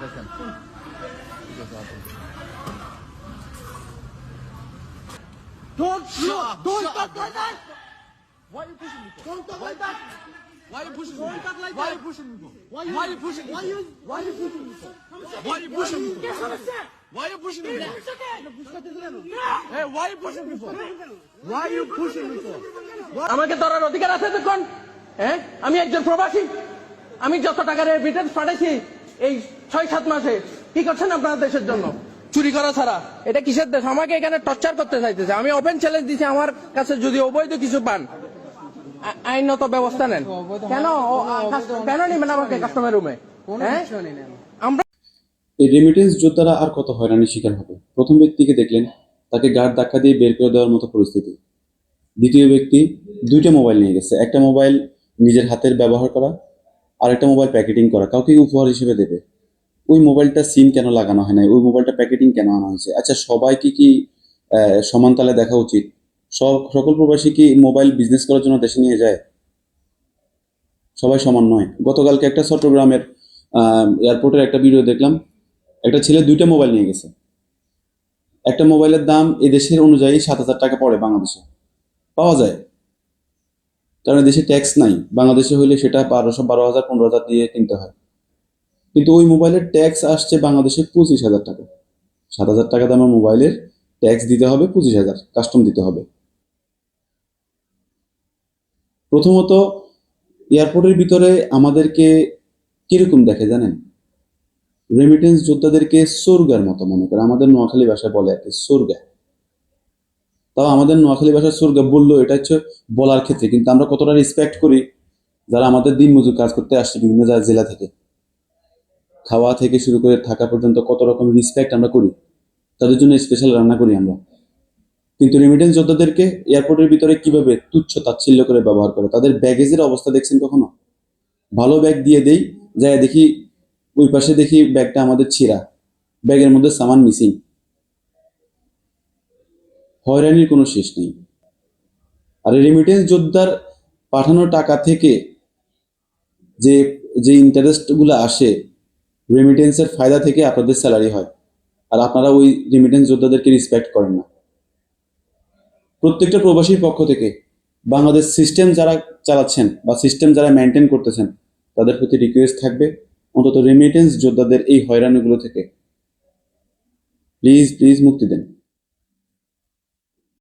দেখেন। Don't up, don't talk like that. Why are you pushing me? Don't talk like that. Why are you pushing me? Don't me? talk like Why that. you pushing me? Why you Why you pushing me? Why for? you Why you pushing me? Why you pushing me? Get for? on the set. Why you pushing me? Hey, why are you pushing me for? Why are you pushing me for? আমাকে ধরার অধিকার আছে কোন হ্যাঁ আমি একজন প্রবাসী আমি যত টাকার রিটার্ন পাঠাইছি এই ছয় সাত মাসে কি করছেন আপনারা দেশের জন্য? চুরি করা ছাড়া। এটা কিসের দেশ? আমাকে এখানে টর্চার করতে চাইতেছে। আমি ওপেন চ্যালেঞ্জ দিছি আমার কাছে যদি অবৈধ কিছু পান আইনত ব্যবস্থা নেন। কেন ও- কেন নিবেন আমাকে কাস্টমার রুমে হ্যাঁ? আমরা এই রেমিটেন্স যোদ্ধারা আর কত হয়রানির শিকার হবে? প্রথম ব্যক্তিকে দেখলেন তাকে গার্ড ধাক্কা দিয়ে বের করে দেওয়ার মতো পরিস্থিতি। দ্বিতীয় ব্যক্তি দুইটা মোবাইল নিয়ে গেছে। একটা মোবাইল নিজের হাতের ব্যবহার করা আর একটা মোবাইল প্যাকেটিং করা, কাউকে উপহার হিসেবে দেবে। ওই মোবাইলটা সিম কেন লাগানো হয় নাই? ওই মোবাইলটা প্যাকেটিং কেন আনা হয়েছে? আচ্ছা সবাইকে কি সমান তালে দেখা উচিত? সব, সকল প্রবাসী কি মোবাইল বিজনেস করার জন্য দেশে নিয়ে যায়? সবাই সমান নয়। গতকালকে একটা চট্টগ্রামের এয়ারপোর্টের একটা ভিডিও দেখলাম। একটা ছেলে দুইটা মোবাইল নিয়ে গেছে। একটা মোবাইলের দাম এদেশের অনুযায়ী সাত হাজার টাকা পড়ে বাংলাদেশে। পাওয়া যায়। কারণ দেশে ট্যাক্স নাই। বাংলাদেশে হইলে সেটা বারোশো বারো হাজার পনেরো হাজার দিয়ে কিনতে হয়। কিন্তু ওই মোবাইলের ট্যাক্স আসছে বাংলাদেশে পঁচিশ হাজার টাকা। সাত হাজার টাকা দামের মোবাইলের ট্যাক্স দিতে হবে পঁচিশ হাজার কাস্টম দিতে হবে। প্রথমত এয়ারপোর্টের ভিতরে আমাদেরকে কীরকম দেখে জানেন? রেমিটেন্স যোদ্ধাদেরকে সোরগার মতো মনে করে। আমাদের নোয়াখালী ভাষায় বলে আর কি, সোরগা। তাও আমাদের নোয়াখালী ভাষার সোরগা বলল এটা হচ্ছে বলার ক্ষেত্রে। কিন্তু আমরা কতটা রেসপেক্ট করি যারা আমাদের দিন মজুর কাজ করতে আসছে, বিভিন্ন জেলা থেকে। খাওয়া থেকে শুরু করে থাকা পর্যন্ত কত রকম রেসপেক্ট আমরা করি, তাদের জন্য স্পেশাল রান্না করি আমরা। কিন্তু রেমিটেন্স যোদ্ধাদেরকে এয়ারপোর্টের ভিতরে কীভাবে তুচ্ছ তাচ্ছিল্য করে ব্যবহার করে, তাদের ব্যাগেজের অবস্থা দেখছেন কখনো? ভালো ব্যাগ দিয়ে দেই যায় দেখি, ওই পাশে দেখি ব্যাগটা আমাদের ছিঁড়া। ব্যাগের মধ্যে সামান মিসিং হয়রানির কোনো শেষ নেই। আর রেমিটেন্স যোদ্ধার পাঠানো টাকা থেকে যে যে ইন্টারেস্টগুলো আসে রেমিটেন্সের ফায়দা থেকে আপনাদের স্যালারি হয়। আর আপনারা ওই রেমিটেন্স যোদ্ধাদেরকে রেসপেক্ট করেন না। প্রত্যেকটা প্রবাসীর পক্ষ থেকে বাংলাদেশ সিস্টেম যারা চালাচ্ছেন বা সিস্টেম যারা মেনটেন করতেছেন, তাদের প্রতি রিকোয়েস্ট থাকবে অন্তত রেমিটেন্স যোদ্ধাদের এই হয়রানিগুলো থেকে। প্লিজ প্লিজ মুক্তি দেন।